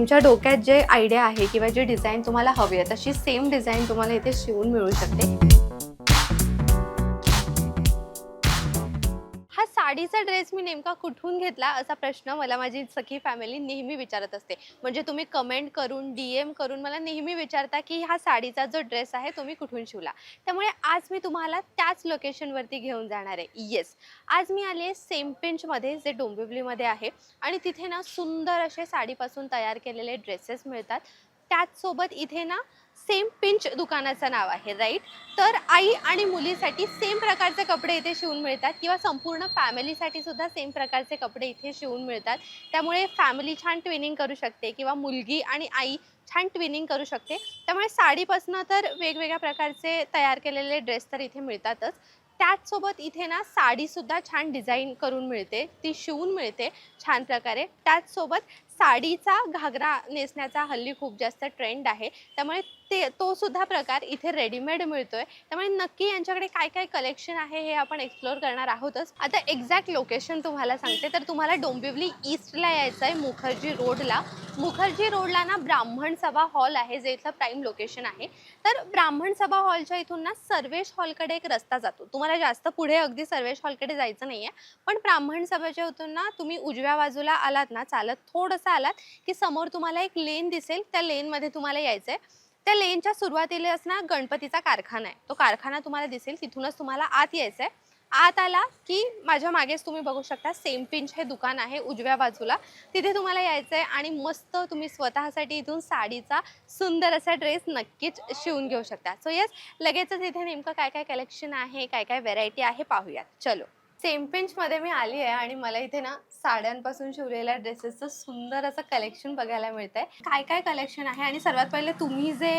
तुमच्या डोक्यात जे आयडिया आहे किंवा जे डिझाईन तुम्हाला हवी आहे तशी सेम डिझाईन तुम्हाला इथे शिवून मिळू शकते. साडीचा ड्रेस मी नेमका कुठून घेतला असा प्रश्न मला माझी सखी फॅमिली नेहमी विचारत असते. म्हणजे तुम्ही कमेंट करून डी एम करून मला नेहमी विचारता की हा साडीचा जो ड्रेस आहे तो मी कुठून शिवला? त्यामुळे आज मी तुम्हाला त्याच लोकेशनवरती घेऊन जाणार आहे. येस आज मी आले आहे सेम पिंचमध्ये जे डोंबिवलीमध्ये आहे. आणि तिथे ना सुंदर असे साडीपासून तयार केलेले ड्रेसेस मिळतात. त्याचसोबत इथे ना सेम पिंच दुकानाचं नाव आहे राईट तर आई आणि मुलीसाठी सेम प्रकारचे कपडे इथे शिवून मिळतात किंवा संपूर्ण फॅमिलीसाठी सुद्धा सेम प्रकारचे कपडे इथे शिवून मिळतात. त्यामुळे फॅमिली छान ट्विनिंग करू शकते किंवा मुलगी आणि आई छान ट्विनिंग करू शकते. त्यामुळे साडीपासनं तर वेगवेगळ्या प्रकारचे तयार केलेले ड्रेस तर इथे मिळतातच. त्याचसोबत इथे ना साडीसुद्धा छान डिझाईन करून मिळते ती शिवून मिळते छान प्रकारे. त्याचसोबत साडीचा घागरा नेसण्याचा हल्ली खूप जास्त ट्रेंड आहे. त्यामुळे ते तो सुद्धा प्रकार इथे रेडीमेड मिळतोय. त्यामुळे नक्की यांच्याकडे काय काय कलेक्शन आहे हे आपण एक्सप्लोअर करणार आहोतच. आता एक्झॅक्ट लोकेशन तुम्हाला सांगते. तर तुम्हाला डोंबिवली ईस्टला यायचं आहे मुखर्जी रोडला मुखर्जी रोडला ना ब्राह्मण सभा हॉल आहे जे इथलं प्राईम लोकेशन आहे. तर ब्राह्मण सभा हॉलच्या इथून ना सर्वेश हॉलकडे एक रस्ता जातो. तुम्हाला जास्त पुढे अगदी सर्वेश हॉलकडे जायचं नाही आहे पण ब्राह्मण सभाच्या इथून ना तुम्ही उजव्या बाजूला आलात ना चालत थोडंसं आलात की समोर तुम्हाला एक लेन दिसेल. त्या लेनमध्ये तुम्हाला यायचं आहे त्या लेनच्या सुरुवातीलाच ना गणपतीचा कारखाना आहे. तो कारखाना तुम्हाला दिसेल. तिथूनच तुम्हाला आत यायचं आहे आत आला की माझ्या मागेच तुम्ही बघू शकता सेम पिंच हे दुकान आहे उजव्या बाजूला. तिथे तुम्हाला यायचं आहे आणि मस्त तुम्ही स्वतःसाठी इथून साडीचा सुंदर असा ड्रेस नक्कीच शिवून घेऊ शकता. सो येस लगेचच इथे नेमकं काय काय कलेक्शन आहे काय काय व्हेरायटी आहे पाहूयात. चलो. सेम पिंचमध्ये मी आली आहे आणि मला इथे ना साड्यांपासून शिवलेल्या ड्रेसेसचं सुंदर असं कलेक्शन बघायला मिळत आहे काय काय कलेक्शन आहे? आणि सर्वात पहिले तुम्ही जे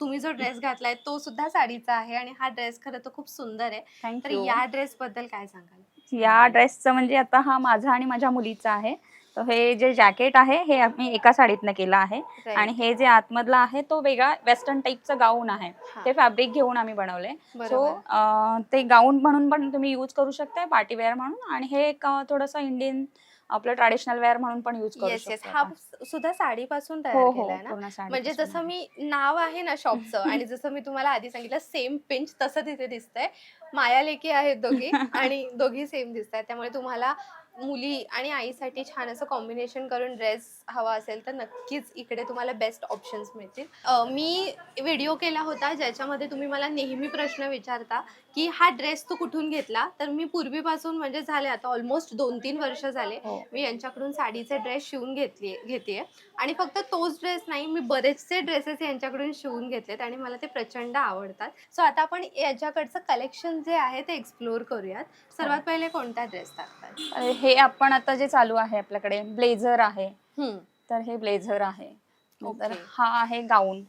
तुम्ही जो ड्रेस घातलाय तो सुद्धा साडीचा आहे आणि हा ड्रेस खरं तर खूप सुंदर आहे. तर या ड्रेस बद्दल काय सांगाल? या ड्रेसचं म्हणजे आता हा माझा आणि माझ्या मुलीचा आहे. हे जे जॅकेट आहे हे आम्ही एका साडीतनं केलं आहे. आणि हे जे आतमधलं आहे तो वेगळा वेस्टर्न टाईपचं गाऊन आहे. हा, ते फॅब्रिक घेऊन आम्ही बनवले सो बरोबर. ते गाऊन म्हणून पण तुम्ही यूज करू शकताय पार्टी वेअर म्हणून. आणि हे एक अं, थोडंसं इंडियन आपलं ट्रॅडिशनल वेअर म्हणून पण यूज करू येस येस शकतो हा आपण. सुद्धा साडीपासून तयार हो हो केलाय ना? पूर्ण साडी म्हणजे जसं मी नाव आहे ना शॉपचं आणि जसं मी तुम्हाला आधी सांगितलं सेम पिंच तसं तिथे दिसतंय. माया लेकी आहेत दोघी आणि दोघी सेम दिसत आहेत त्यामुळे तुम्हाला मुली आणि आईसाठी छान असं कॉम्बिनेशन करून ड्रेस हवा असेल तर नक्कीच इकडे तुम्हाला बेस्ट ऑप्शन्स मिळतील. मी व्हिडिओ केला होता ज्याच्यामध्ये तुम्ही मला नेहमी प्रश्न विचारता की हा ड्रेस तू कुठून घेतला? तर मी पूर्वीपासून म्हणजे झाले आता ऑलमोस्ट दोन तीन वर्ष झाले. हो. मी यांच्याकडून साडीचे ड्रेस शिवून घेतली घेते आणि फक्त तोच ड्रेस नाही मी बरेचसे ड्रेसेस यांच्याकडून शिवून घेतलेत आणि मला ते प्रचंड आवडतात. सो आता आपण याच्याकडचं कलेक्शन जे आहे ते एक्सप्लोअर करूयात. सर्वात पहिले कोणता ड्रेस टाकतात? हे आपण आता जे चालू आहे आपल्याकडे ब्लेझर आहे. तर हे ब्लेझर आहे. तर. हा आहे गाऊन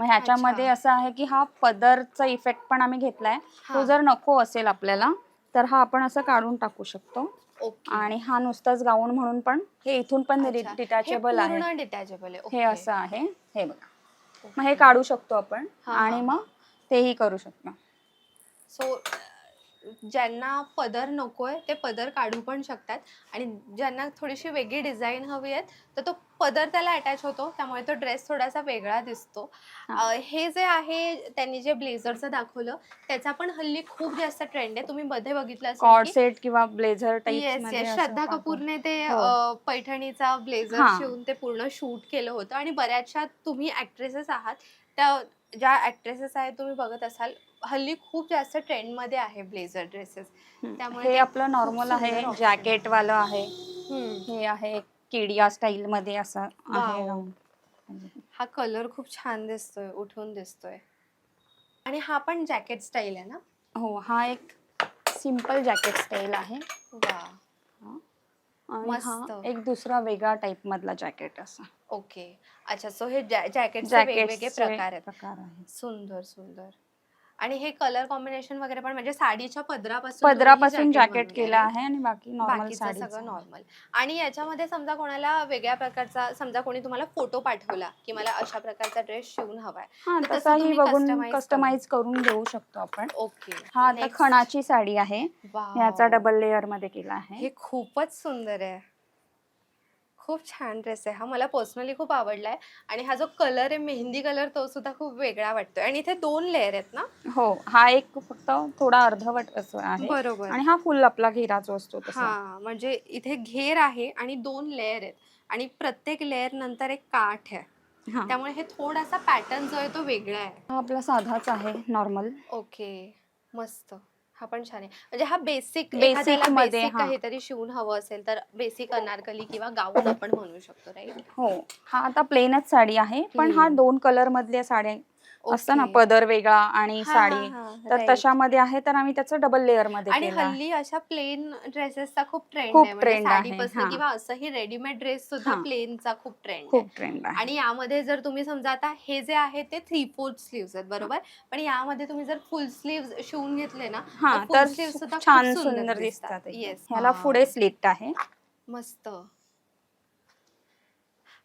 मग ह्याच्यामध्ये असं आहे की हा पदरचा इफेक्ट पण आम्ही घेतलाय. तो जर नको असेल आपल्याला तर हा आपण असं काढून टाकू शकतो. आणि हा नुसताच गाऊन म्हणून पण हे इथून पण डिटॅचेबल आहे. डिटॅचेबल हे. असं आहे. हे बघा. मग हे काढू शकतो आपण आणि. मग तेही करू शकतो. सो ज्यांना पदर नकोय ते पदर काढू पण शकतात आणि ज्यांना थोडीशी वेगळी डिझाईन हवी आहे तर तो पदर त्याला अटॅच होतो त्यामुळे तो ड्रेस थोडासा वेगळा दिसतो हा. जे आहे त्यांनी जे ब्लेझरचं दाखवलं त्याचा पण हल्ली खूप जास्त ट्रेंड आहे तुम्ही मध्ये बघितलं कॉर्ड असेल सेट किंवा ब्लेझर टाईप yes. श्रद्धा कपूरने ते हो. पैठणीचा ब्लेझर. शिवून ते पूर्ण शूट केलं होतं आणि बऱ्याचशा तुम्ही ऍक्ट्रेसेस आहात त्या ज्या ऍक्ट्रेसेस आहेत तुम्ही बघत असाल हल्ली खूप जास्त ट्रेंडमध्ये आहे ब्लेझर ड्रेसेस. त्यामुळे हे आपलं नॉर्मल आहे जॅकेट वालं आहे. हे आहे किडिया स्टाईल मध्ये असं आहे. हा कलर खूप छान दिसतोय उठून दिसतोय. आणि हा पण जॅकेट स्टाईल आहे ना? हो हा एक सिंपल जॅकेट स्टाईल आहे. मस्त. हा. एक दुसरा वेगळा टाईप मधला जॅकेट असा. ओके. अच्छा सो हे जॅकेटचे जॅकेट वेगवेगळे प्रकार आहेत. सुंदर सुंदर. आणि हे कलर कॉम्बिनेशन वगैरे पण म्हणजे साडीच्या पदरापासून पदरापासून जॅकेट केलं. आहे. आणि बाकी नॉर्मल साडी सगळं नॉर्मल आणि याच्यामध्ये समजा कोणाला वेगळ्या प्रकारचा समजा कोणी तुम्हाला फोटो पाठवला की मला अशा प्रकारचा ड्रेस शिवून हवाय तसाही बघून. कस्टमाइज करून देऊ शकतो आपण. ओके हा आता खणाची साडी आहे. ह्याचा डबल लेअरमध्ये केला आहे. हे खूपच सुंदर आहे. खूप छान ड्रेस आहे. हा मला पर्सनली खूप आवडलाय. आणि हा जो कलर आहे मेहंदी कलर तो सुद्धा खूप वेगळा वाटतोय. आणि इथे दोन लेअर आहेत ना? हो. हा एक फक्त थोडा अर्धवट असं आहे. बरोबर. आणि हा फुल आपला घेरा जो असतो तसा. हा म्हणजे इथे घेर आहे आणि दोन लेअर आहेत. आणि प्रत्येक लेअर नंतर एक काठ आहे. हा. त्यामुळे हे थोडासा पॅटर्न जो आहे तो वेगळा आहे. हा आपला साधाच आहे नॉर्मल ओके मस्त. हा पण छान आहे म्हणजे हा बेसिक Basic मध्ये, बेसिक हा. काहीतरी शिवून हवं असेल तर बेसिक अनारकली किंवा गाऊन आपण म्हणू शकतो राईट हो हा आता प्लेनच साडी आहे पण हा हम्म. दोन कलर मधल्या साड्या असतं ना पदर वेगळा आणि साडी तर तशामध्ये आहे तर आम्ही त्याचं डबल लेअरमध्ये आणि केलं आहे. हल्ली अशा प्लेन ड्रेसेसचा खूप ट्रेंड खूप आहे म्हणजे trend आहे, साडीपासून हा. किंवा असंही रेडीमेड ड्रेस सुद्धा हा. प्लेनचा खूप ट्रेंड आहे खूप ट्रेंड आहे आणि यामध्ये जर तुम्ही समजा आता हे जे आहे ते थ्री फोर्थ स्लीव्स आहेत बरोबर पण यामध्ये तुम्ही जर फुल स्लीव्स शिवून घेतले ना हा तर sleeves सुद्धा खूप छान सुंदर दिसतात. एकदम. ह्याला. पुढे स्लिट आहे मस्त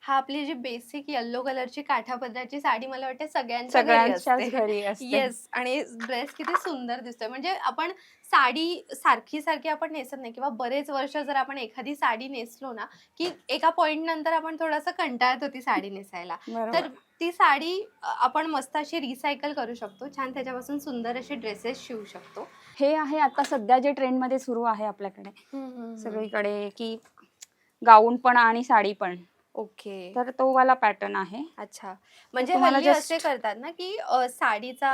हा आपली जी बेसिक येल्लो कलरची काठापदराची साडी मला वाटते सगळ्यांच्या घरी सगळ्यांच्याच असते. घरी असते. येस आणि ड्रेस किती सुंदर दिसतोय. म्हणजे आपण साडी सारखी सारखी आपण नेसत नाही. किंवा बरेच वर्ष जर आपण एखादी साडी नेसलो ना की एका पॉइंट नंतर आपण थोडंसं कंटाळत होती साडी नेसायला. तर ती साडी अ, आपण मस्त अशी रिसायकल करू शकतो. छान त्याच्यापासून सुंदर असे ड्रेसेस शिवू शकतो. हे आहे आता सध्या जे ट्रेंडमध्ये सुरू आहे आपल्याकडे. सगळी सगळीकडे की गाऊन पण आणि साडी पण. ओके. तर तो वाला पॅटर्न आहे. अच्छा. म्हणजे तुम्हाला हल्ली just- असे करतात ना की अ, साडीचा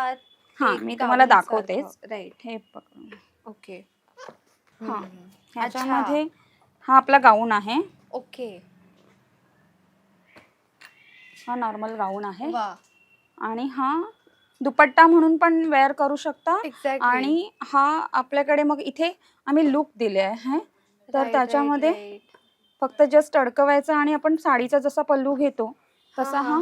हा मी तुम्हाला दाखवतेच. राईट हे पकडून. ओके. हा. हम्म. ह्याच्यामध्ये हा आपला गाऊन आहे. ओके. हा नॉर्मल गाऊन आहे. वा. आणि हा दुपट्टा म्हणून पण वेअर करू शकता. एक्झॅक्टली आणि हा आपल्याकडे मग इथे आम्ही लुक दिले आहे. तर त्याच्यामध्ये फक्त जस्ट अडकवायचा आणि आपण साडीचा जसा पल्लू घेतो तसा हा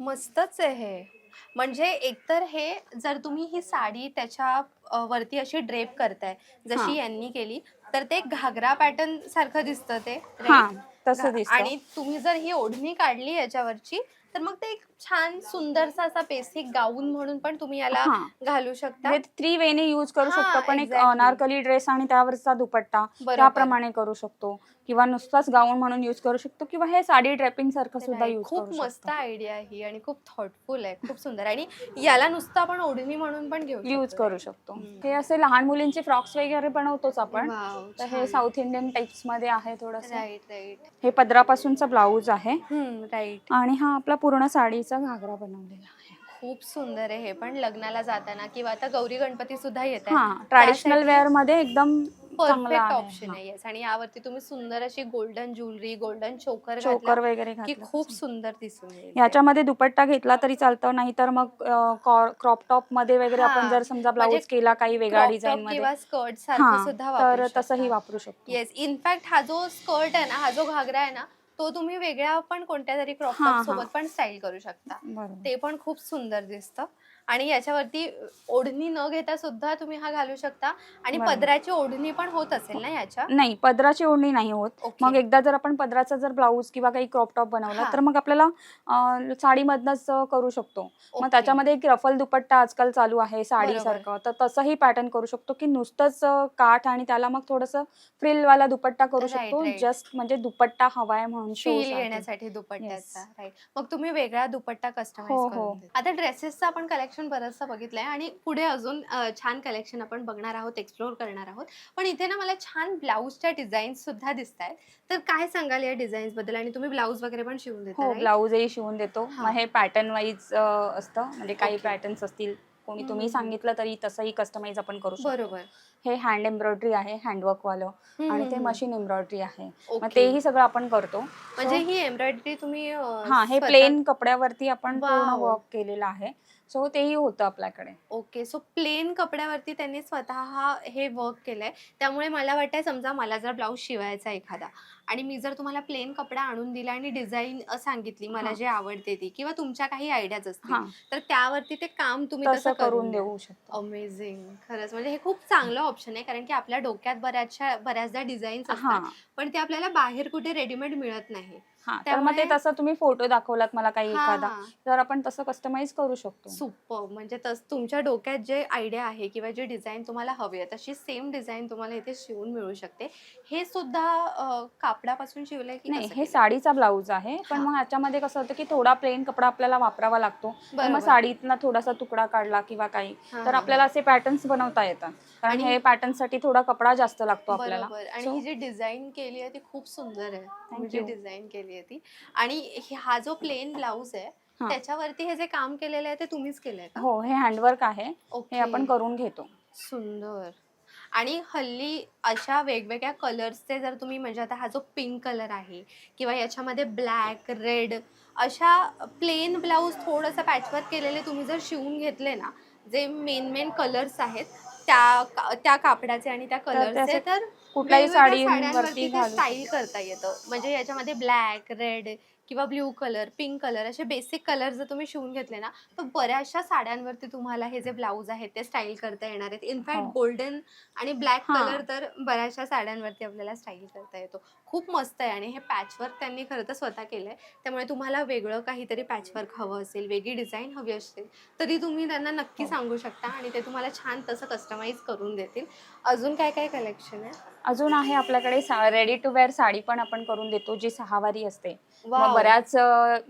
मस्तच आहे हे म्हणजे एकतर हे जर तुम्ही ही साडी त्याच्या अ, वरती अशी ड्रेप करताय जशी. यांनी केली तर ते घागरा पॅटर्न सारखं दिसतं ते हा? तसं घा- दिसतं आणि तुम्ही जर ही ओढणी काढली याच्यावरची तर मग ते एक छान सुंदरसा असा बेसिक गाऊन म्हणून पण तुम्ही याला हा घालू शकता म्हणजे थ्री वेने यूज करू हा, शकतो पण एक exactly. अनारकली ड्रेस आणि त्यावरचा दुपट्टा बरोबर. त्याप्रमाणे करू शकतो किंवा नुसताच गाऊन म्हणून यूज करू शकतो किंवा हे साडी ड्रेपिंग सारखं सुद्धा Right. यूज खूप मस्त आयडिया आहे ही आणि खूप थॉटफुल आहे खूप सुंदर आणि याला नुसतं आपण ओढणी म्हणून पण घेऊ यूज शकतो. करू शकतो हम्म. हे असे लहान मुलींचे फ्रॉक्स वगैरे बनवतोच आपण Wow, तर हे छान. साऊथ इंडियन टाइप्समध्ये आहे थोडस राईट राईट हे पदरापासूनचा ब्लाऊज आहे राईट आणि हा आपला पूर्ण साडीचा घागरा बनवलेला आहे. खूप सुंदर आहे. हे पण लग्नाला जाताना किंवा आता गौरी गणपती सुद्धा येत हा ट्रॅडिशनल वेअरमध्ये एकदम चांगला परफेक्ट आहे ऑप्शन आहे. येस आणि यावरती तुम्ही सुंदर अशी golden jewellery golden choker choker वगैरे की घातलं. खूप सुंदर दिसून येईल ते. याच्यामध्ये दुपट्टा घेतला तरी चालतं नाहीतर मग क्रॉप टॉपमध्ये वगैरे आपण हा, जर समजा म्हणजे ब्लाऊज केला काही Crop top डिझाईन मध्ये. किंवा स्कर्ट हा सारखं सुद्धा तर वापरू तसंही शकता. वापरू शकतो. येस इनफॅक्ट हा जो स्कर्ट आहे ना हा जो घागरा आहे ना तो तुम्ही वेगळ्या पण कोणत्या तरी क्रॉप हा, हा. सोबत पण स्टाईल करू शकता. बरोबर. ते पण खूप सुंदर दिसतं. आणि याच्यावरती ओढणी न घेता सुद्धा तुम्ही हा घालू शकता आणि बरोबर. पदराची ओढणी पण होत असेल ना याच्या नाही पदराची ओढणी नाही होत ओके. मग एकदा जर आपण पदराचा जर ब्लाऊज किंवा काही क्रॉप टॉप बनवला हा. तर मग आपल्याला अं, साडीमधनच अं, करू शकतो मग ओके. त्याच्यामध्ये एक रफल दुपट्टा आजकाल चालू आहे साडीसारखं तर तसंही पॅटर्न करू शकतो की नुसतंच अं, काठ आणि त्याला मग थोडस वाला दुपट्टा करू Right, शकतो right. जस्ट म्हणजे दुपट्टा हवाय म्हणून show फील साठी. येण्यासाठी दुपट्ट्याचा राईट मग तुम्ही वेगळा दुपट्टा हो, कस्टमाइज हो. करून देता. आता ड्रेसेसचं आपण कलेक्शन बरंचसं बघितलंय आणि पुढे अजून अ, छान कलेक्शन आपण बघणार आहोत एक्सप्लोर करणार आहोत पण इथे ना मला छान ब्लाऊजच्या डिझाईन्स सुद्धा दिसत आहेत तर काय सांगाल या डिझाईन्सबद्दल आणि तुम्ही ब्लाऊज वगैरे पण शिवून देता हो right? ब्लाऊजही शिवून देतो हा. मग हे पॅटर्न वाईज असतं म्हणजे काही. पॅटर्न्स असतील कोणी तुम्ही हम्म. सांगितलं तरी तसंही कस्टमाइज आपण करू शकतो बरोबर हे हँड एम्ब्रॉयडरी आहे हँडवर्क वालं आणि ते हम्म. मशीन एम्ब्रॉयडरी आहे मग. तेही सगळं आपण करतो म्हणजे So, ही एम्ब्रॉयडरी तुम्ही अ, हा हे स्वतः- प्लेन कपड्यावरती आपण पूर्ण Wow. वर्क केलेलं आहे सो तेही होतं आपल्याकडे. ओके सो प्लेन कपड्यावरती त्यांनी स्वतः हे वर्क केलंय. त्यामुळे मला वाटतंय समजा मला जर ब्लाऊज शिवायचा एखादा आणि मी जर तुम्हाला प्लेन कपडा आणून दिला आणि डिझाईन सांगितली मला. जे आवडते ती किंवा तुमच्या काही आयडियाज असतील तर त्यावरती ते काम तुम्ही तसं करून देऊ शकतो. अमेझिंग खरंच म्हणजे हे खूप चांगलं ऑप्शन आहे कारण की आपल्या डोक्यात बऱ्याचशा बऱ्याचदा डिझाईन्स असतात पण ते आपल्याला बाहेर कुठे रेडीमेड मिळत नाही. हा तर मग ते त्यामुळे- तसं तुम्ही फोटो दाखवलात मला काही हा, एखादा. हा. तर आपण तसं कस्टमाइज करू शकतो. सुपर. म्हणजे तस तुमच्या डोक्यात जे आयडिया आहे किंवा जे डिझाईन तुम्हाला हवी आहे तशी सेम डिझाईन तुम्हाला इथे शिवून मिळू शकते. हे सुद्धा अ, कापडापासून शिवलंय की नाही कसं हे केलंय? साडीचा ब्लाऊज आहे पण हा. मग ह्याच्यामध्ये कसं होतं की थोडा प्लेन कपडा आपल्याला वापरावा लागतो. तर मग बरोबर. साडीतला थोडासा तुकडा काढला किंवा काही हा, तर हा, आपल्याला असे पॅटर्न्स बनवता येतात. कारण आणि- हे पॅटर्नसाठी थोडा कपडा जास्त लागतो आपल्याला. बरोबर. आणि So- ही जी डिझाईन केली आहे ती खूप सुंदर आहे. You. डिझाईन केली आहे ती आणि हे- हा जो प्लेन ब्लाऊज आहे हा. त्याच्यावरती हे जे काम केलेलं आहे ते तुम्हीच केलंय का? हो हे हँडवर्क आहे. हे ओके. आपण करून घेतो. सुंदर. आणि हल्ली अशा वेगवेगळ्या कलर्सचे जर तुम्ही म्हणजे आता हा जो पिंक कलर आहे किंवा याच्यामध्ये ब्लॅक रेड अशा प्लेन ब्लाऊज थोडंसं पॅचवर्क केलेले तुम्ही जर शिवून घेतले ना जे मेन मेन कलर्स आहेत त्या त्या कापडाचे आणि त्या कलरचे तर कुठल्याही वेगवेगळ्या साडीवरती साड्यांवरती ते घालू स्टाईल करता येतं. म्हणजे याच्यामध्ये ब्लॅक रेड किंवा ब्ल्यू कलर पिंक कलर असे बेसिक कलर जर तुम्ही शिवून घेतले ना तर बऱ्याचशा साड्यांवरती तुम्हाला हे जे ब्लाऊज आहेत ते स्टाईल करता येणार आहेत इनफॅक्ट हो. गोल्डन आणि ब्लॅक हा. कलर तर बऱ्याचशा साड्यांवरती आपल्याला स्टाईल करता येतो खूप मस्त आहे आणि हे पॅचवर्क त्यांनी खरं तर स्वतः केलंय त्यामुळे तुम्हाला वेगळं काहीतरी पॅचवर्क हवं असेल वेगळी डिझाईन हवी असेल तरी तुम्ही त्यांना नक्की हो. सांगू शकता आणि ते तुम्हाला छान तसं कस्टमाइज करून देतील अजून काय काय कलेक्शन आहे अजून आहे आपल्याकडे रेडी टू वेअर साडी पण आपण करून देतो जी सहावारी असते मग. बऱ्याच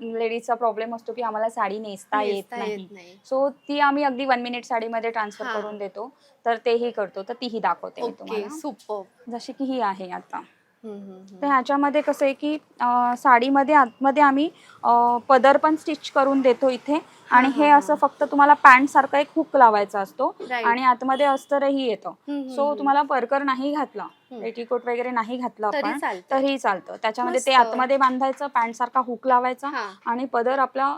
लेडीजचा प्रॉब्लेम असतो की आम्हाला साडी नेसता येत नाही. सो ती आम्ही अगदी वन मिनिट साडीमध्ये ट्रान्सफर. करून देतो. तर तेही करतो. तर तीही दाखवते मी ओके तुम्हाला. सुपर जशी की ही आहे आता. तर ह्याच्यामध्ये कसं आहे की साडीमध्ये आतमध्ये आम्ही पदर पण स्टिच करून देतो इथे. आणि हा, असं फक्त तुम्हाला पॅन्ट सारखं एक हुक लावायचा असतो. आणि आतमध्ये अस्तरही येतं. सो तुम्हाला परकर नाही घातला. पेटीकोट वगैरे नाही घातला आपण चालतं. तरी चालतं. त्याच्यामध्ये ते. आतमध्ये बांधायचं पॅन्ट सारखा हुक लावायचा. आणि पदर आपला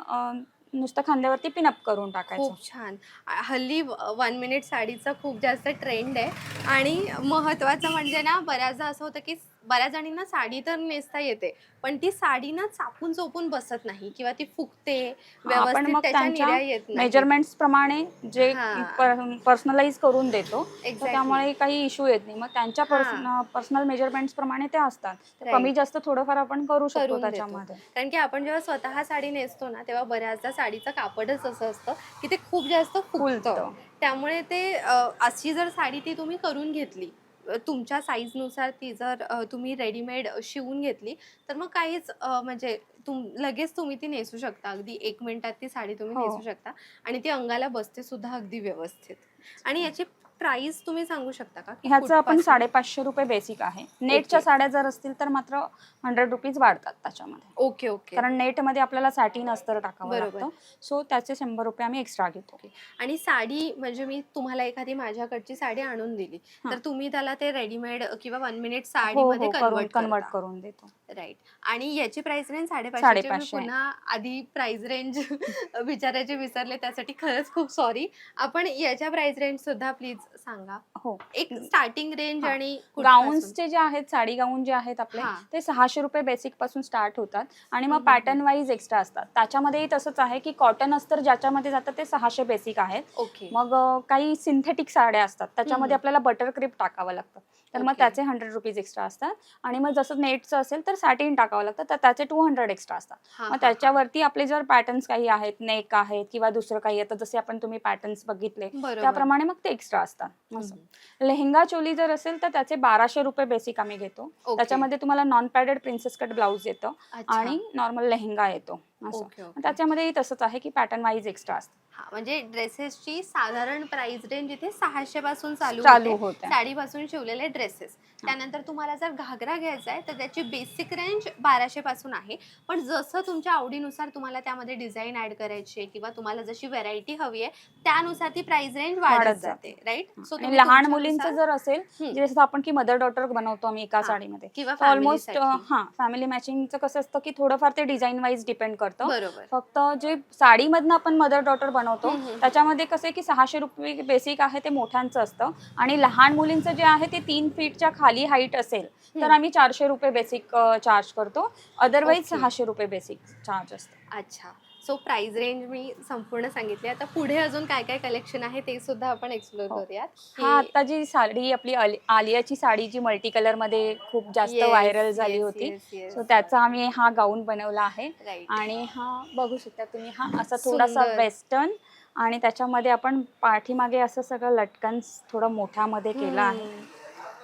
नुसतं खांद्यावरती पिनअप करून टाकायचं. खूप छान. हल्ली वन मिनिट साडीचा खूप जास्त ट्रेंड आहे. आणि महत्वाचं म्हणजे ना बऱ्याचदा असं होतं की बऱ्याच जणींना साडी तर नेसता येते पण ती साडी ना चापून चोपून बसत नाही किंवा ती फुगते आपण व्यवस्थित मग त्याच्या त्यांच्या निऱ्या येत नाही मेजरमेंट्स प्रमाणे जे हा. पर्सनलाइज करून देतो तर Exactly. त्यामुळे काही इश्यू येत नाही मग त्यांच्या हा. पर्सनल मेजरमेंट्स प्रमाणे ते असतात तर Right. कमी जास्त थोडंफार आपण करू शकतो करून देतो. त्याच्यामध्ये कारण की आपण जेव्हा स्वतः साडी नेसतो ना तेव्हा बऱ्याचदा साडीचं कापडच असं असतं की ते खूप जास्त फुलतं. त्यामुळे ते अ, अशी जर साडी ती तुम्ही करून घेतली तुमच्या साईजनुसार ती जर तुम्ही रेडीमेड शिवून घेतली तर मग काहीच म्हणजे तुम लगेच तुम्ही ती नेसू शकता. अगदी एक मिनिटात ती साडी तुम्ही हो. नेसू शकता आणि ती अंगाला बसते सुद्धा अगदी व्यवस्थित. आणि याची प्राइस तुम्ही सांगू शकता का? ह्याचं आपण? साडेपाचशे रुपये बेसिक आहे. नेटच्या. साड्या जर असतील तर मात्र हंड्रेड रुपीज वाढतात त्याच्यामध्ये. ओके ओके कारण नेटमध्ये आपल्याला सॅटिन अस्तर टाकावं बरोबर. लागतं. सो त्याचे शंभर रुपये आम्ही एक्स्ट्रा घेतो. आणि साडी म्हणजे मी तुम्हाला एखादी माझ्याकडची साडी आणून दिली. तर तुम्ही त्याला ते रेडीमेड किंवा वन मिनिट हो साडीमध्ये हो करून कन्वर्ट कन्वर्ट करून देतो. राईट आणि याची प्राइस रेंज साडेपाचशे साडेपाचशे. पुन्हा आधी प्राइस रेंज विचारायचे विसरले त्यासाठी खरंच खूप सॉरी आपण याच्या प्राइस रेंज सुद्धा प्लीज सांगा. हो. एक स्टार्टिंग रेंज हा. आणि गाऊन्सचे जे आहेत साडी गाऊन जे आहेत आपले हा. ते सहाशे रुपये बेसिकपासून स्टार्ट होतात. आणि मग हम्म, पॅटर्न वाईज एक्स्ट्रा असतात. त्याच्यामध्येही तसंच आहे की कॉटन अस्तर ज्याच्यामध्ये जातं ते सहाशे बेसिक आहेत. ओके. मग अं, काही सिंथेटिक साड्या असतात. त्याच्यामध्ये हम्म. आपल्याला बटर क्रिप टाकावं लागतं. तर मग. त्याचे हंड्रेड रुपीज एक्स्ट्रा असतात. आणि मग जसं नेटचं असेल तर सॅटिन टाकावं लागतं. तर त्याचे टू हंड्रेड एक्स्ट्रा असतात. मग त्याच्यावरती आपले जर पॅटर्न्स काही आहेत नेक आहेत किंवा दुसरं काही आता जसे आपण तुम्ही पॅटर्न्स बघितले बरोबर. त्याप्रमाणे मग ते एक्स्ट्रा असतात. असं. लेहंगा चोली जर असेल तर त्याचे बाराशे रुपये बेसिक आम्ही घेतो. त्याच्यामध्ये तुम्हाला non padded princess cut blouse येतं. आणि नॉर्मल लेहंगा येतो. असं ओके त्याच्यामध्येही तसंच आहे की पॅटर्न वाईज एक्स्ट्रा असतं हा म्हणजे ड्रेसेसची साधारण प्राइस रेंज इथे सहाशे पासून चालू चालू होते. होते. साडीपासून शिवलेले ड्रेसेस त्यानंतर तुम्हाला जर घागरा घ्यायचा आहे तर त्याची बेसिक रेंज बाराशे पासून आहे पण जसं तुमच्या आवडीनुसार तुम्हाला त्यामध्ये डिझाईन ऍड करायची आहे किंवा तुम्हाला जशी व्हरायटी हवी आहे त्यानुसार ती प्राइस रेंज वाढत वाढत जाते राईट सो आणि लहान मुलींचं जर असेल हम्म. जे जसं आपण की मदर डॉटर बनवतो आम्ही एका हा. साडीमध्ये किंवा ऑलमोस्ट. हा फॅमिली मॅचिंगचं कसं असतं की थोडंफार ते डिझाईन वाईज डिपेंड बरोबर फक्त जे साडीमधनं आपण मदर डॉटर बनवतो. त्याच्यामध्ये कसं आहे की सहाशे रुपये बेसिक आहे ते मोठ्यांचं असतं आणि लहान मुलींचं जे आहे ते तीन फीटच्या खाली हाईट असेल तर. आम्ही चारशे रुपये बेसिक चार्ज करतो अदरवाईज. सहाशे रुपये बेसिक चार्ज असतं अच्छा सो प्राइस रेंज मी संपूर्ण सांगितली. आता पुढे अजून काय काय कलेक्शन आहे ते सुद्धा आपण एक्सप्लोर हो. करूयात. हा आता जी साडी आपली आली- आलियाची साडी जी मल्टी कलरमध्ये खूप जास्त व्हायरल झाली होती. सो त्याचा आम्ही हा गाऊन बनवला आहे. आणि हा बघू शकता तुम्ही हा असा थोडासा सुंदर. वेस्टर्न आणि त्याच्यामध्ये आपण पाठीमागे असं सगळं लटकन थोडं मोठ्यामध्ये केलं आहे.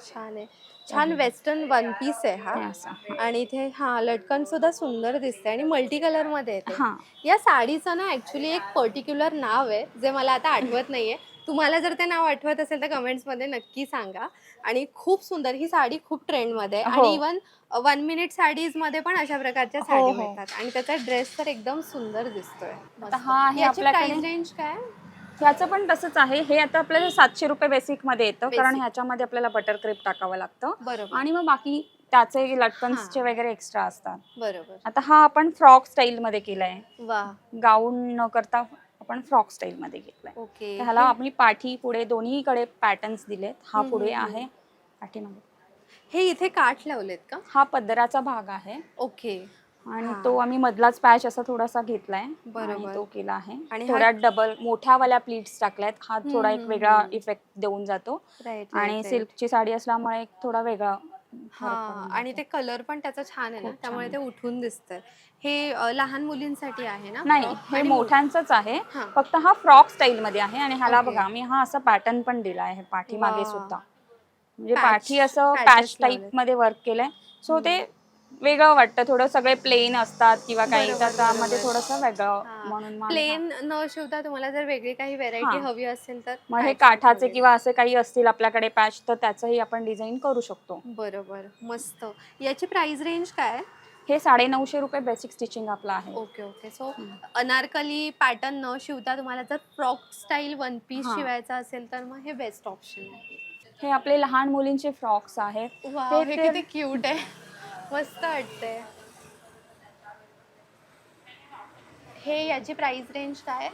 छान आहे. छान वेस्टर्न वन पीस आहे हे. आणि इथे हा लटकन सुद्धा सुंदर दिसते आणि मल्टी कलरमध्ये येते. हा. या साडीचं ना ऍक्च्युली एक पर्टिक्युलर नाव आहे जे मला आता आठवत नाहीये. तुम्हाला जर ते नाव आठवत असेल तर कमेंट्समध्ये नक्की सांगा. आणि खूप सुंदर ही साडी खूप ट्रेंडमध्ये आहे. आणि इवन वन मिनिट साडीजमध्ये पण अशा प्रकारच्या हो, साडी हो. मिळतात. आणि त्याचा ड्रेस तर एकदम सुंदर दिसतोय. याची प्राइस रेंज काय? ह्याचं पण तसंच आहे. हे आता आपल्याला सातशे रुपये बेसिकमध्ये येतं. कारण. ह्याच्यामध्ये आपल्याला बटर क्रेप टाकावं लागतं. बरोबर. आणि मग बाकी त्याचे लटकन्सचे वगैरे एक्स्ट्रा असतात. बरोबर. आता हा आपण फ्रॉक स्टाईल मध्ये केलाय. वा. गाऊन न करता आपण फ्रॉक स्टाईल मध्ये घेतलाय ओके. तर ह्याला आपली पाठी पुढे दोन्हीकडे पॅटर्न्स दिलेत. हा हम्म, पुढे हम्म, आहे. पाठीमागे हे इथे काठ लावलेत का? हा पदराचा भाग आहे. ओके. आणि. तो आम्ही मधलाच पॅच असा थोडासा घेतलाय बरोबर. तो केला आहे आणि थोड्या डबल मोठ्यावाल्या प्लीट्स टाकल्यात हा थोडा एक वेगळा. इफेक्ट देऊन जातो आणि सिल्कची साडी असल्यामुळे एक थोडा वेगळा हा आणि. ते कलर पण त्याचा छान आहे ना त्यामुळे ते उठून दिसतंय हे लहान मुलींसाठी आहे ना नाही? हे मो- मोठ्यांचंच आहे. फक्त हा फ्रॉक स्टाईल मध्ये आहे आणि ह्याला. बघा आम्ही हा असा पॅटर्न पण दिला आहे पाठीमागे. सुद्धा म्हणजे पाठी असं पॅच. टाईपमध्ये वर्क केलंय सो ते वेगळं वाटतं थोडं सगळे प्लेन असतात किंवा काही बरोबर, त्यामध्ये बरोबर. थोडंसं वेगळं. म्हणून प्लेन न शिवता तुम्हाला जर वेगळी काही व्हेरायटी हा. हवी असेल तर मग हे काठाचे. किंवा असे काही असतील आपल्याकडे पॅच तर त्याचंही आपण डिझाईन करू शकतो बरोबर मस्त याची प्राइस रेंज काय आहे हे साडे नऊशे रुपये बेसिक स्टिचिंग आपलं आहे okay okay so. Anarkali pattern न शिवता तुम्हाला जर फ्रॉक स्टाईल वन पीस हा. शिवायचा असेल तर मग हे बेस्ट ऑप्शन आहे हे आपले लहान मुलींचे फ्रॉक्स आहेत वाव, हे ते- किती क्यूट आहे मस्त वाटतंय. हे याची प्राइस रेंज काय?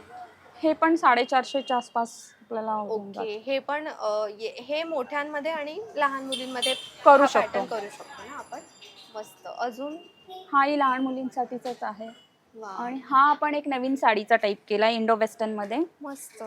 हे पण साडेचारशेच्या आसपास आपल्याला होऊन जातं. ओके हे पण अ, ये- हे मोठ्यांमध्ये आणि लहान मुलींमध्ये करू हा शकतो. pattern करू शकतो ना आपण? मस्त. अजून? हाही लहान मुलींसाठीच आहे. वा, आणि हा आपण एक नवीन साडीचा टाईप केला इंडो वेस्टर्नमध्ये मस्त.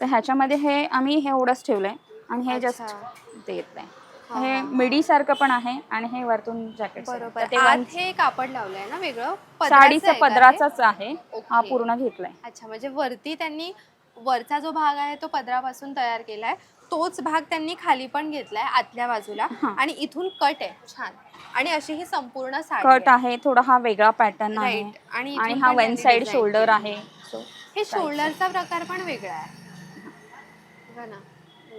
तर ह्याच्यामध्ये हे आम्ही हे एवढंच ठेवलंय. आणि हे जस्ट अच्छा. ते येत आहे हा. मिडी सारखं पण आहे आणि हे वरतून जॅकेट बरोबर. आत हे कापड लावलंय ना वेगळं? पदराचं साडीचा? पदराचाच आहे. हा. पूर्ण घेतलाय. अच्छा म्हणजे वरती त्यांनी वरचा जो भाग आहे तो पदरापासून तयार केलाय. तोच भाग त्यांनी खाली पण घेतलाय आतल्या बाजूला. आणि इथून कट आहे. छान. आणि अशी ही संपूर्ण कट आहे. थोडा हा वेगळा पॅटर्न आहे. आणि हा वन साइड शोल्डर. आहे. हे शोल्डरचा प्रकार पण वेगळा आहे. ना.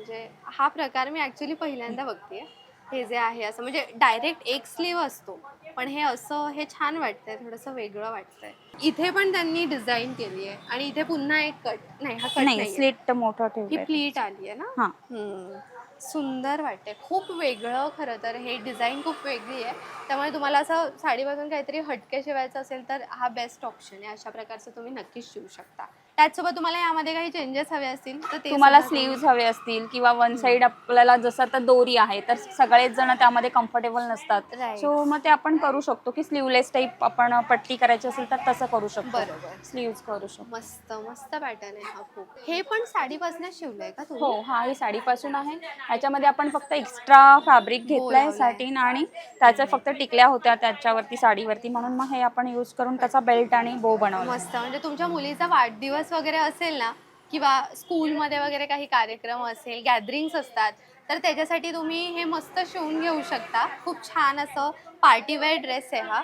म्हणजे हा प्रकार मी ऍक्च्युली पहिल्यांदा बघतेय हे जे आहे असं म्हणजे डायरेक्ट एक स्लीव असतो. पण हे असं हे छान वाटतंय थोडंसं वेगळं वाटतंय. इथे पण त्यांनी डिझाईन केली आहे आणि इथे पुन्हा एक कट नाही हा कट नाही नाही स्लिट मोठं ही ठेवलंय प्लीट आली आहे ना? हा. हम्म. सुंदर वाटते खूप वेगळं खरं तर हे डिझाईन खूप वेगळी आहे. त्यामुळे तुम्हाला असं साडीपासून काहीतरी हटके शिवायचं असेल तर हा बेस्ट ऑप्शन आहे. अशा प्रकारचं तुम्ही नक्कीच शिवू शकता. त्याचसोबत तुम्हाला यामध्ये काही चेंजेस हवे असतील तर ते तुम्हाला सुद्धा स्लीव्ज हवे असतील किंवा वन साइड आपल्याला जसं आता दोरी आहे तर सगळेच जण त्यामध्ये कम्फर्टेबल नसतात. Right. सो मग ते आपण करू शकतो की स्लीवलेस टाईप आपण पट्टी करायची असेल तर तसं करू शकतो. बरोबर. स्लीव्ज करू शकतो. मस्त मस्त पॅटर्न आहे हा खूप. हे पण साडीपासून शिवलंय का हो हा ही साडीपासून आहे. ह्याच्यामध्ये आपण फक्त एक्स्ट्रा फॅब्रिक घेतलंय लावलाय. सॅटिन आणि त्याच्या फक्त टिकल्या होत्या त्याच्यावरती साडीवरती. म्हणून मग हे आपण यूज करून त्याचा बेल्ट आणि बो बनवला. मस्त म्हणजे तुमच्या मुलीचा वाढदिवस वगैरे असेल ना किंवा स्कूलमध्ये वगैरे काही कार्यक्रम असेल गॅदरिंग्स असतात तर त्याच्यासाठी तुम्ही हे मस्त शिवून घेऊ शकता. खूप छान असं पार्टीवेअर ड्रेस आहे हा.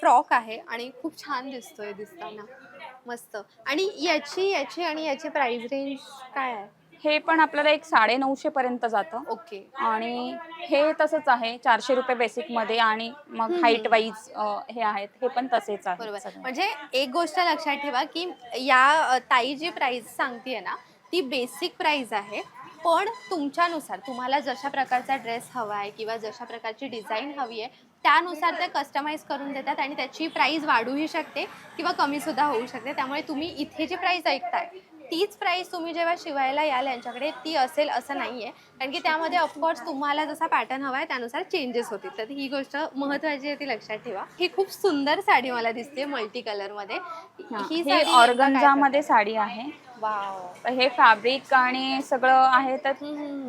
फ्रॉक आहे आणि खूप छान दिसतोय दिसताना. मस्त. आणि याची याची आणि याची प्राईस रेंज काय आहे? हे पण आपल्याला एक साडे नऊशे पर्यंत जातं. ओके. आणि हे तसंच आहे चारशे रुपये बेसिकमध्ये आणि मग. हाईट वाईज हे आहेत हे पण तसेच आहेत बरोबर. सगळे. म्हणजे एक गोष्ट लक्षात ठेवा की या ताई जी प्राइस सांगते ना ती बेसिक प्राइस आहे. पण तुमच्यानुसार तुम्हाला जशा प्रकारचा ड्रेस हवा आहे किंवा जशा प्रकारची डिझाईन हवी आहे त्यानुसार ते कस्टमाइज करून देतात आणि त्याची प्राइस वाढूही शकते किंवा कमी सुद्धा होऊ शकते. त्यामुळे तुम्ही इथे जी प्राइस ऐकताय तीच प्राइस तुम्ही जेव्हा शिवायला याल यांच्याकडे ती असेल असं नाही आहे कारण की त्यामध्ये ऑफकोर्स तुम्हाला जसा पॅटर्न हवा आहे त्यानुसार चेंजेस होतील. तर ही गोष्ट महत्त्वाची आहे ती लक्षात ठेवा. ही खूप सुंदर साडी मला दिसते मल्टी कलरमध्ये हा, साडी नेमकं ऑर्गन्झा काय मध्ये साडी आहे? वाव. हे फॅब्रिक आणि सगळं आहे तर.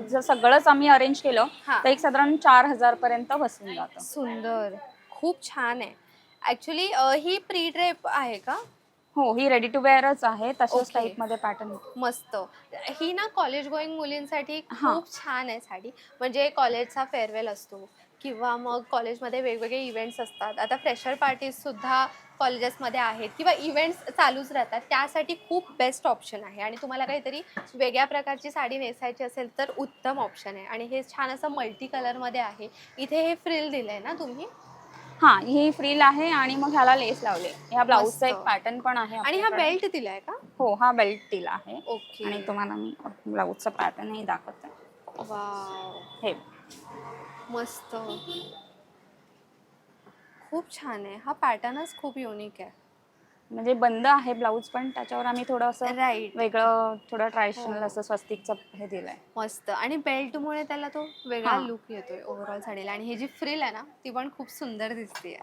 जर सगळंच आम्ही अरेंज केलं हा. तर एक साधारण चार हजार पर्यंत बसून जातं. सुंदर. खूप छान आहे. ऍक्च्युली ही प्री ड्रेप आहे का? हो ही रेडी टू वेअरच आहे तशाच Okay. टाईपमध्ये पॅटर्न मस्त. ही ना कॉलेज गोईंग मुलींसाठी हा. खूप छान आहे साडी. म्हणजे कॉलेजचा फेअरवेल असतो किंवा मग कॉलेजमध्ये वेगवेगळे इव्हेंट्स असतात. आता फ्रेशर पार्टीज सुद्धा कॉलेजेसमध्ये आहेत किंवा इव्हेंट्स चालूच राहतात. त्यासाठी खूप बेस्ट ऑप्शन आहे. आणि तुम्हाला काहीतरी वेगळ्या प्रकारची साडी नेसायची असेल तर उत्तम ऑप्शन आहे. आणि हे छान असं मल्टी कलरमध्ये आहे. इथे हे फ्रिल दिलं आहे ना तुम्ही? हा ही फ्रील आहे आणि मग ह्याला लेस लावले. ह्या ब्लाऊजचा एक. पॅटर्न पण आहे आणि हा. बेल्ट दिलाय का? हो हा बेल्ट दिला आहे. ओके आणि तुम्हाला मी ब्लाऊजचा पॅटर्नही दाखवते. वाव हे. मस्त. खूप छान आहे. हा पॅटर्नच खूप युनिक आहे. म्हणजे बंद आहे ब्लाऊज पण त्याच्यावर आम्ही थोडं असं राईट वेगळं थोडं ट्रॅडिशनल हो. असं स्वस्तिकचं हे दिलंय. मस्त. आणि बेल्टमुळे त्याला तो वेगळा हा. लुक येतोय ओव्हरऑल साडीला. आणि ही जी फ्रिल आहे ना ती पण खूप सुंदर दिसते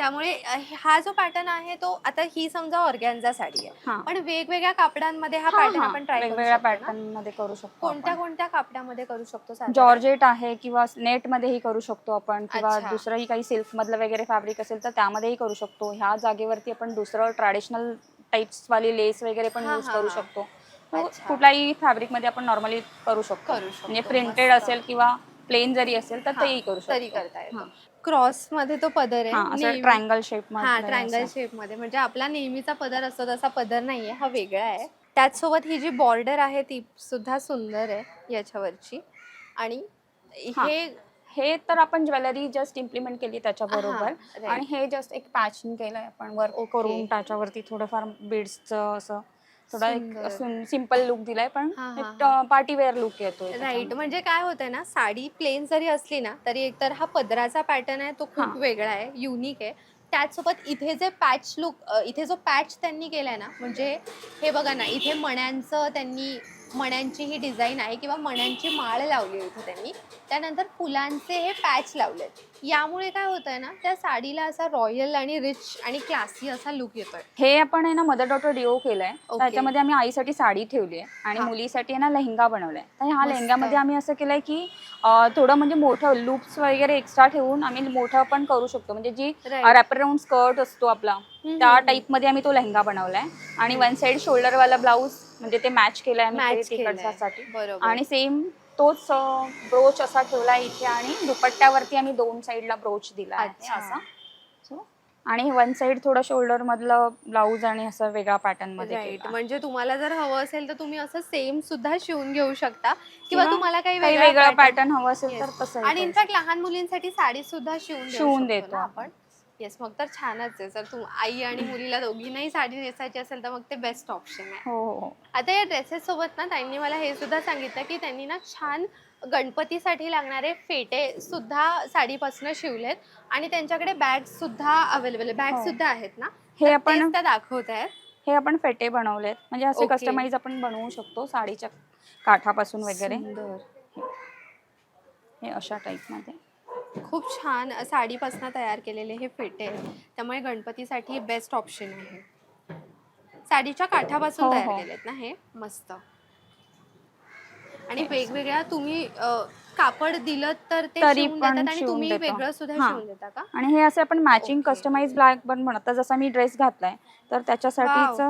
त्यामुळे अ, हा जो पॅटर्न आहे तो आता ही समजा ऑर्गॅन्झा साडी आहे हा पण वेगवेगळ्या कापडांमध्ये हा हा, पॅटर्न हा. आपण ट्राय वेगवेगळ्या शकतो? पॅटर्नमध्ये करू शकतो कोणत्या आपण. कोणत्या कापडामध्ये करू शकतो साधारण? जॉर्जेट आहे किंवा नेट मध्येही करू शकतो आपण किंवा अच्छा. दुसरंही काही सिल्क मधलं वगैरे फॅब्रिक असेल तर त्यामध्येही करू शकतो ह्या जागेवरती आपण दुसरं ट्रॅडिशनल टाइप्स वाली लेस वगैरे पण हा, यूज हा, करू हा. शकतो तो अच्छा. कुठल्याही फॅब्रिकमध्ये आपण नॉर्मली करू शकतो करू शकतो, म्हणजे प्रिंटेड मस्त. असेल किंवा प्लेन जरी असेल तर हा, तेही करू शकतो तरी करता येतं हा. क्रॉसमध्ये तो पदर हा आहे असं नेहमी- ट्रायंगल शेप हा ट्रायंगल शेपमध्ये. म्हणजे आपला नेहमीचा पदर असतो तसा पदर नाहीये. हा वेगळा आहे. त्याचसोबत ही जी बॉर्डर आहे ती सुद्धा सुंदर आहे याच्यावरची. आणि हा. हे हे तर आपण ज्वेलरी जस्ट इम्प्लिमेंट केली त्याच्या बरोबर. right. आणि हे जस्ट एक पॅचिंग केलंय आपण. Work Okay. करून त्याच्यावरती थोडंफार बीड्सचं असं. थोडा. एक सिंपल लुक दिलाय पण एक पार्टी वेअर लुक येतोय राईट. म्हणजे काय होतंय ना साडी प्लेन जरी असली ना तरी एकतर हा पदराचा पॅटर्न आहे तो खूप. वेगळा आहे युनिक आहे त्याचसोबत इथे जे पॅच लुक इथे जो पॅच त्यांनी केलाय ना म्हणजे हे बघा ना इथे मण्यांचं त्यांनी मण्यांची ही डिझाईन आहे किंवा मण्यांची माळ लावली इथे त्यांनी त्यानंतर फुलांचे हे पॅच लावलेत यामुळे काय होतंय ना त्या साडीला असा रॉयल आणि रिच आणि क्लासी असा लुक येतोय हे आपण आहे ना मदर डॉटर डिओ केलंय Okay. त्याच्यामध्ये आम्ही आईसाठी साडी ठेवली आहे आणि हा. मुलीसाठी आहे ना लेहंगा बनवलाय तर ह्या मस्त. लेहंग्यामध्ये आम्ही असं केलंय की अं, थोडं म्हणजे मोठं लूप्स वगैरे एक्स्ट्रा ठेवून आम्ही मोठं पण करू शकतो म्हणजे जी Right. स्कर्ट असतो आपला हम्म, त्या हम्म, टाईपमध्ये आम्ही तो लेहंगा बनवलाय आणि वन साइड शोल्डर वाला ब्लाऊज म्हणजे ते मॅच केलंय आम्ही Match ते केलंय. तिकडच्यासाठी बरोबर आणि सेम तोच ब्रोच असा ठेवलाय इथे आणि दुपट्ट्यावरती आम्ही दोन साईडला ब्रोच दिला आहे. असा आणि वन साइड थोडं शोल्डर मधलं ब्लाऊज आणि असं वेगळा पॅटर्नमध्ये. म्हणजे तुम्हाला जर हवं असेल तर तुम्ही असं सेम सुद्धा शिवून घेऊ शकता किंवा तुम्हाला काही वेगळा पॅटर्न हवं असेल. तर तसं आणि इनफॅक्ट लहान मुलींसाठी साडी सुद्धा शिवून शिवून देतो आपण. येस मग तर छानच आहे. जर तू आई आणि मुलीला दोघींनाही साडी नेसायची असेल तर मग ते बेस्ट ऑप्शन आहे. हो हो हो. आता या ड्रेसेस सोबत ना त्यांनी मला हे सुद्धा सांगितलं की त्यांनी ना छान गणपतीसाठी लागणारे फेटे सुद्धा साडीपासून शिवलेत आणि त्यांच्याकडे बॅग सुद्धा अवेलेबल बॅग हो. सुद्धा आहेत ना? हे तर आपण तेच त्या दाखवत आहेत. हे आपण फेटे बनवलेत. म्हणजे असे Okay. कस्टमाइज आपण बनवू शकतो साडीच्या काठापासून वगैरे. सुंदर. हे अशा टाईपमध्ये. खूप छान साडीपासून तयार केलेले हे फेटे त्यामुळे गणपतीसाठी बेस्ट ऑप्शन आहे साडीच्या काठापासून हो, तयार हो. केलेत ना हे मस्त आणि वेगवेगळ्या तुम्ही अ, कापड दिलं तर ते तरी शिवून पण देतात आणि शिवून तुम्ही देतो. वेगळं सुद्धा हा. शिवून देता का आणि हे असे आपण मॅचिंग. कस्टमाइज बॅग पण बनवतो जसा मी ड्रेस घातलाय तर त्याच्यासाठीच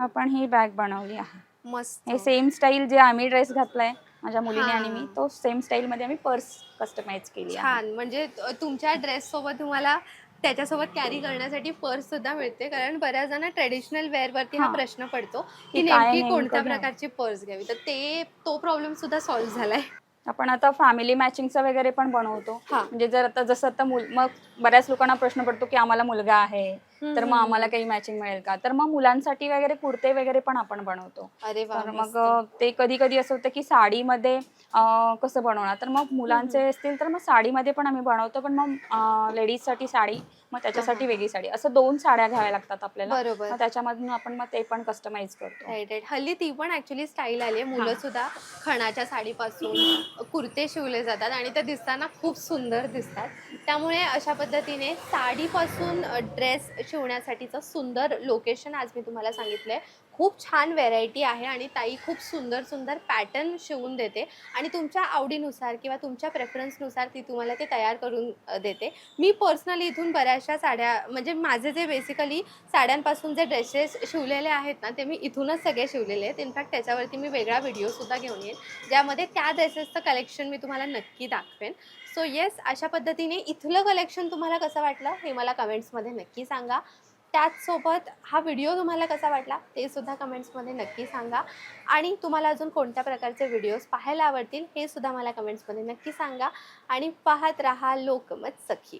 आपण ही बॅग बनवली आहे मस्त हे सेम स्टाईल जे आम्ही ड्रेस घातलाय माझ्या मुलीने. आणि मी तो सेम स्टाईल मध्ये आम्ही पर्स कस्टमाइज केली आहे. छान. म्हणजे त- तुमच्या ड्रेस सोबत तुम्हाला त्याच्यासोबत कॅरी करण्यासाठी पर्स सुद्धा मिळते. कारण बऱ्याच जण ट्रेडिशनल वेअर वरती हा हा. प्रश्न पडतो की की काय नेमकी नेमकं कोणत्या घ्यावं? प्रकारची पर्स घ्यावी? तर ते तो प्रॉब्लेम सुद्धा सॉल्व्ह झालाय. आपण आता फॅमिली मॅचिंगचं वगैरे पण बनवतो. हा. म्हणजे जर आता जसं आता मुल मग बऱ्याच लोकांना प्रश्न पडतो की आम्हाला मुलगा आहे. तर मग आम्हाला काही मॅचिंग मिळेल का? तर मग मुलांसाठी वगैरे कुर्ते वगैरे पण आपण बनवतो. अरे वा तर. मग ते कधी कधी असं होतं की साडीमध्ये अ, कसं बनवणार? तर मग मुलांचे असतील तर मग साडीमध्ये पण आम्ही बनवतो पण मग लेडीजसाठी साडी मग त्याच्यासाठी वेगळी साडी. असं दोन साड्या घ्याव्या लागतात आपल्याला. बरोबर. मग त्याच्यामधून आपण मग ते पण कस्टमाइज करतो. राईट राईट हल्ली ती पण ऍक्च्युली स्टाईल आली आहे. मुलं सुद्धा खणाच्या साडीपासून कुर्ते शिवले जातात आणि ते दिसताना खूप सुंदर दिसतात. त्यामुळे अशा पद्धतीने साडीपासून ड्रेस शिवण्यासाठीचं सुंदर लोकेशन आज मी तुम्हाला सांगितलंय. खूप छान व्हेरायटी आहे आणि ताई खूप सुंदर सुंदर पॅटर्न शिवून देते. आणि तुमच्या आवडीनुसार किंवा तुमच्या प्रेफरन्सनुसार ती तुम्हाला ते तयार करून देते. मी पर्सनली इथून बऱ्याचशा साड्या म्हणजे माझे जे बेसिकली साड्यांपासून जे ड्रेसेस शिवलेले आहेत ना ते मी इथूनच सगळे शिवलेले आहेत. इनफॅक्ट त्याच्यावरती मी वेगळा व्हिडिओसुद्धा घेऊन येईन ज्यामध्ये त्या ड्रेसेसचं कलेक्शन मी तुम्हाला नक्की दाखवेन. सो येस अशा पद्धतीने इथलं कलेक्शन तुम्हाला कसं वाटलं हे मला कमेंट्समध्ये नक्की सांगा. त्याचसोबत हा व्हिडिओ तुम्हाला कसा वाटला ते सुद्धा कमेंट्समध्ये नक्की सांगा. आणि तुम्हाला अजून कोणत्या प्रकारचे व्हिडिओज पाहायला आवडतील हे सुद्धा मला कमेंट्समध्ये नक्की सांगा. आणि पाहत राहा लोकमत सखी.